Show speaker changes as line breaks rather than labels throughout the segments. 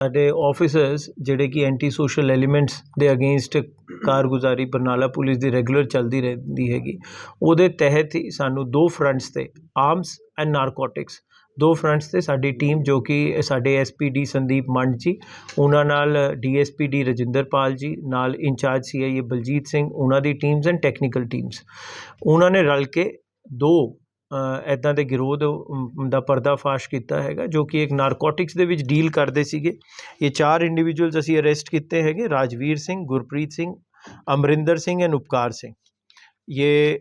ਸਾਡੇ ਆਫੀਸਰਸ ਜਿਹੜੇ ਕਿ ਐਂਟੀ ਸੋਸ਼ਲ ਐਲੀਮੈਂਟਸ ਦੇ ਅਗੇਂਸਟ ਕਾਰਗੁਜ਼ਾਰੀ ਬਰਨਾਲਾ ਪੁਲਿਸ ਦੀ ਰੈਗੂਲਰ ਚੱਲਦੀ ਰਹਿੰਦੀ ਹੈਗੀ, ਉਹਦੇ ਤਹਿਤ ਹੀ ਸਾਨੂੰ ਦੋ ਫਰੰਟਸ ਤੇ ਆਰਮਸ ਐਂਡ ਨਾਰਕੋਟਿਕਸ ਦੋ ਫਰੰਟਸ ਤੇ ਸਾਡੀ ਟੀਮ ਜੋ ਕਿ ਸਾਡੇ ਐਸਪੀਡੀ ਸੰਦੀਪ ਮੰਡ ਜੀ, ਉਹਨਾਂ ਨਾਲ ਡੀਐਸਪੀਡੀ ਰਜਿੰਦਰਪਾਲ ਜੀ, ਨਾਲ ਇੰਚਾਰਜ ਸੀਆਈਏ ਬਲਜੀਤ ਸਿੰਘ, ਉਹਨਾਂ ਦੀ ਟੀਮਸ ਐਂਡ ਟੈਕਨੀਕਲ ਟੀਮਸ ਉਹਨਾਂ ਨੇ ਰਲ ਕੇ ਦੋ ਇੱਦਾਂ ਦੇ ਗਿਰੋਹ ਦੇ, ਦਾ ਪਰਦਾਫਾਸ਼ ਕੀਤਾ ਹੈਗਾ ਜੋ ਕਿ ਇੱਕ ਨਾਰਕੋਟਿਕਸ ਦੇ ਵਿੱਚ ਡੀਲ ਕਰਦੇ ਸੀਗੇ। ਇਹ ਚਾਰ ਇੰਡੀਵਿਜੂਅਲਸ ਅਸੀਂ ਅਰੈਸਟ ਕੀਤੇ ਹੈਗੇ ਰਾਜਵੀਰ ਸਿੰਘ ਗੁਰਪ੍ਰੀਤ ਸਿੰਘ ਅਮਰਿੰਦਰ ਸਿੰਘ ਐਂਡ ਉਪਕਾਰ ਸਿੰਘ। ਇਹ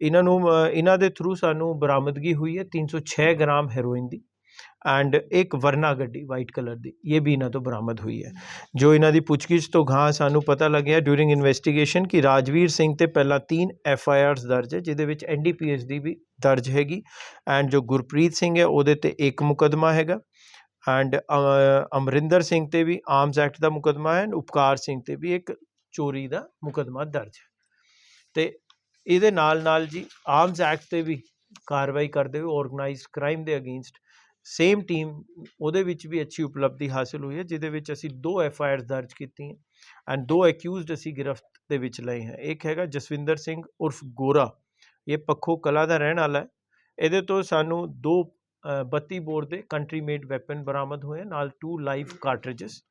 ਇਹਨਾਂ ਨੂੰ ਇਹਨਾਂ ਦੇ ਥਰੂ ਸਾਨੂੰ ਬਰਾਮਦਗੀ ਹੋਈ ਹੈ 306 ਗ੍ਰਾਮ ਹੈਰੋਇਨ ਦੀ। ਐਂਡ ਇੱਕ ਵਰਨਾ ਗੱਡੀ ਵਾਈਟ ਕਲਰ ਦੀ, ਇਹ ਵੀ ਇਹਨਾਂ ਤੋਂ ਬਰਾਮਦ ਹੋਈ ਹੈ। ਜੋ ਇਹਨਾਂ ਦੀ ਪੁੱਛਗਿੱਛ ਤੋਂ ਗਾਂ ਸਾਨੂੰ ਪਤਾ ਲੱਗਿਆ ਡਿਊਰਿੰਗ ਇਨਵੈਸਟੀਗੇਸ਼ਨ ਕਿ ਰਾਜਵੀਰ ਸਿੰਘ ਤੇ ਪਹਿਲਾਂ ਤਿੰਨ ਐਫ ਆਈ ਆਰਸ ਦਰਜ ਹੈ, ਜਿਹਦੇ ਵਿੱਚ ਐਨ ਡੀ ਪੀ ਐਸ ਦੀ ਵੀ ਦਰਜ ਹੈਗੀ ਐਂਡ ਜੋ ਗੁਰਪ੍ਰੀਤ ਸਿੰਘ ਹੈ, ਉਹਦੇ ਤੇ ਇੱਕ ਮੁਕਦਮਾ ਹੈਗਾ ਐਂਡ ਅਮਰਿੰਦਰ ਸਿੰਘ ਤੇ ਵੀ ਆਰਮਸ ਐਕਟ ਦਾ ਮੁਕਦਮਾ ਹੈ ਐਂਡ ਉਪਕਾਰ ਸਿੰਘ ਤੇ ਵੀ ਇੱਕ ਚੋਰੀ ਦਾ ਮੁਕਦਮਾ ਦਰਜ ਹੈ। ਤੇ ਇਹਦੇ ਨਾਲ ਨਾਲ ਜੀ ਆਰਮਸ ਐਕਟ ਤੇ ਵੀ ਕਾਰਵਾਈ ਕਰਦੇ ਹੋਏ ਆਰਗੇਨਾਈਜ਼ਡ ਕ੍ਰਾਈਮ ਦੇ ਅਗੇਂਸਟ ਸੇਮ ਟੀਮ ਉਹਦੇ ਵਿੱਚ ਵੀ ਅੱਛੀ ਉਪਲਬਧੀ ਹਾਸਲ ਹੋਈ ਹੈ ਜਿਹਦੇ ਵਿੱਚ ਅਸੀਂ ਦੋ ਐਫ ਆਈ ਆਰਸ ਦਰਜ ਕੀਤੀਆਂ ਐਂਡ ਦੋ ਅਕਿਊਜ਼ਡ ਅਸੀਂ ਗ੍ਰਿਫਤ ਦੇ ਵਿੱਚ ਲਏ ਹੈ। ਇੱਕ ਹੈਗਾ ਜਸਵਿੰਦਰ ਸਿੰਘ ਉਰਫ ਗੋਰਾ ਇਹ ਪੱਖੋ ਕਲਾ ਦਾ ਰਹਿਣ ਵਾਲਾ ਹੈ। ਇਹਦੇ ਤੋਂ ਸਾਨੂੰ ਦੋ ਅ, 32 ਬੋਰ ਦੇ ਕੰਟਰੀ ਮੇਡ ਵੈਪਨ ਬਰਾਮਦ ਹੋਏ ਨਾਲ ਟੂ ਲਾਈਵ ਕਾਰਟ੍ਰਿਜਸ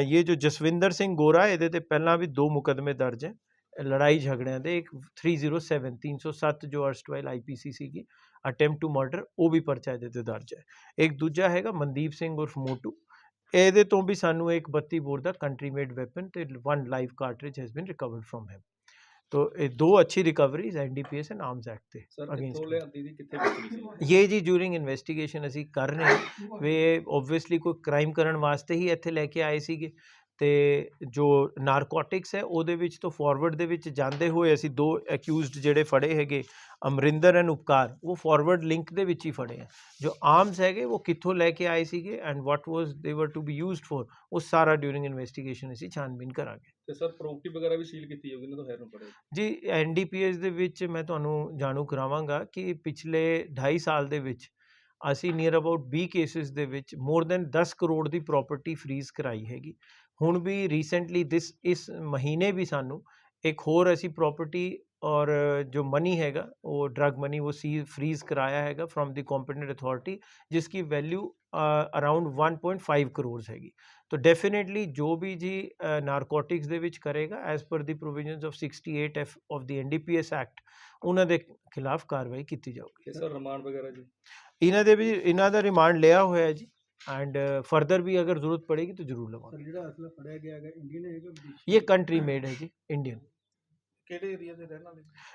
ਇਹ ਜੋ ਜਸਵਿੰਦਰ ਸਿੰਘ ਗੋਰਾ ਇਹਦੇ ਤੇ ਪਹਿਲਾਂ ਵੀ ਦੋ ਮੁਕਦਮੇ ਦਰਜ ਹੈ। ਲੜਾਈ ਝਗੜਿਆਂ ਦੇ ਇੱਕ 307 307 ਜੋ ਅਰਸਟਵਾਈਲ ਆਈਪੀਸੀ ਸੀਗੀ ਅਟੈਂਪਟ ਟੂ ਮਰਡਰ ਉਹ ਵੀ ਪਰਚਾ ਇਹਦੇ ਤੇ ਦਰਜ ਹੈ। ਇੱਕ ਦੂਜਾ ਹੈਗਾ ਮਨਦੀਪ ਸਿੰਘ ਉਰਫ ਮੋਟੂ। ਇਹਦੇ ਤੋਂ ਵੀ ਸਾਨੂੰ ਇੱਕ 32 ਬੋਰ ਦਾ ਕੰਟਰੀ ਮੇਡ ਵੈਪਨ ਤੇ one live cartridge has been recovered from him ਤੋ ਇਹ ਦੋ ਅੱਛੀ recoveries NDPS and arms act ਤੇ
ਸਰ
against
ਕਿੱਥੋਂ
him.
ਲਿਆਂਦੀ ਦੀ ਕਿੱਥੇ ਵੇਚਣੀ ਸੀ?
ਇਹ ਜੀ ਡਿਊਰਿੰਗ ਇਨਵੈਸਟੀਗੇਸ਼ਨ ਅਸੀਂ ਕਰ ਰਹੇ ਹਾਂ। ਵੀ ਆਬਵੀਅਸਲੀ ਕੋਈ ਕ੍ਰਾਈਮ ਕਰਨ ਵਾਸਤੇ ਹੀ ਇੱਥੇ ਲੈ ਕੇ ਆਏ ਸੀਗੇ। ਤੇ ਜੋ ਨਾਰਕੋਟਿਕਸ ਹੈ ਉਹਦੇ ਵਿੱਚ ਤੋਂ ਫਾਰਵਰਡ ਦੇ ਵਿੱਚ ਜਾਂਦੇ ਹੋਏ ਅਸੀਂ ਦੋ ਅਕਿਊਜ਼ਡ ਜਿਹੜੇ ਫੜੇ ਹੈਗੇ ਅਮਰਿੰਦਰ ਐਂਡ ਉਪਕਾਰ ਉਹ ਫਾਰਵਰਡ ਲਿੰਕ ਦੇ ਵਿੱਚ ਹੀ ਫੜੇ ਆ। ਜੋ ਆਰਮਸ ਹੈਗੇ ਉਹ ਕਿੱਥੋਂ ਲੈ ਕੇ ਆਏ ਸੀਗੇ ਐਂਡ ਵਾਟ ਵਾਸ ਦੇ ਵਰ ਟੂ ਬੀ ਯੂਜ਼ਡ ਫॉर ਉਹ ਸਾਰਾ ਡਿਊਰਿੰਗ ਇਨਵੈਸਟੀਗੇਸ਼ਨ ਅਸੀਂ ਛਾਨਬੀਨ ਕਰਾਂਗੇ।
ਤੇ ਸਰ ਪ੍ਰੋਪਰਟੀ ਵਗੈਰਾ ਵੀ ਸੀਲ ਕੀਤੀ ਹੋਊਗੀ ਇਹਨਾਂ ਤੋਂ ਹੈਰਨ ਪੜੇ
ਜੀ ਐਨਡੀਪੀਐਸ ਦੇ ਵਿੱਚ ਮੈਂ ਤੁਹਾਨੂੰ ਜਾਣੂ ਕਰਾਵਾਂਗਾ ਕਿ ਪਿਛਲੇ 2.5 ਸਾਲ ਦੇ ਵਿੱਚ ਅਸੀਂ ਨੀਅਰ ਅਬਾਊਟ 20 ਕੇਸਿਸ ਦੇ ਵਿੱਚ ਮੋਰ ਦੈਨ 10 ਕਰੋੜ ਦੀ ਪ੍ਰਾਪਰਟੀ ਫ੍ਰੀਜ਼ ਕਰਾਈ ਹੈਗੀ। ਹੁਣ ਵੀ ਰੀਸੈਂਟਲੀ ਦਿਸ ਇਸ ਮਹੀਨੇ ਵੀ ਸਾਨੂੰ एक और ऐसी प्रॉपर्टी और जो मनी हैगा वो ड्रग मनी वो सी फ्रीज कराया हैगा फ्रॉम द कॉम्पिटेंट अथॉरिटी जिसकी वैल्यू अराउंड 1.5 करोड़ हैगी। तो डेफिनेटली जो भी जी नारकोटिक्स के करेगा एज पर ਪਰ ਦੀ provisions of 68 of the N D P S act उन्होंने खिलाफ़ कार्रवाई
की जाएगी ਰਿਮਾਂਡ ਵਗੈਰਾ ਜੀ
ਇਹਨਾਂ ਦੇ ਵੀ ਇਹਨਾਂ ਦਾ एंड
फर्दर भी अगर ज़रूरत पड़ेगी तो ज़रूर लगा
ये कंट्री मेड है जी इंडियन
ਕਿਹੜੇ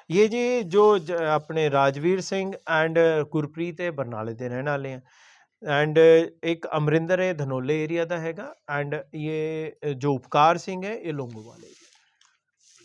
ਇਹ ਜੀ ਜੋ ਆਪਣੇ ਰਾਜਵੀਰ ਸਿੰਘ ਐਂਡ ਗੁਰਪ੍ਰੀਤ ਇਹ ਬਰਨਾਲੇ ਦੇ ਰਹਿਣ ਵਾਲੇ ਆ। ਐਂਡ ਇੱਕ ਅਮਰਿੰਦਰ ਇਹ ਧਨੋਲੇ ਏਰੀਆ ਦਾ ਹੈਗਾ ਐਂਡ ਇਹ, ਜੋ ਉਪਕਾਰ ਸਿੰਘ ਹੈ, ਇਹ ਲੋਂਗੋਵਾਲ ਏਰੀਆ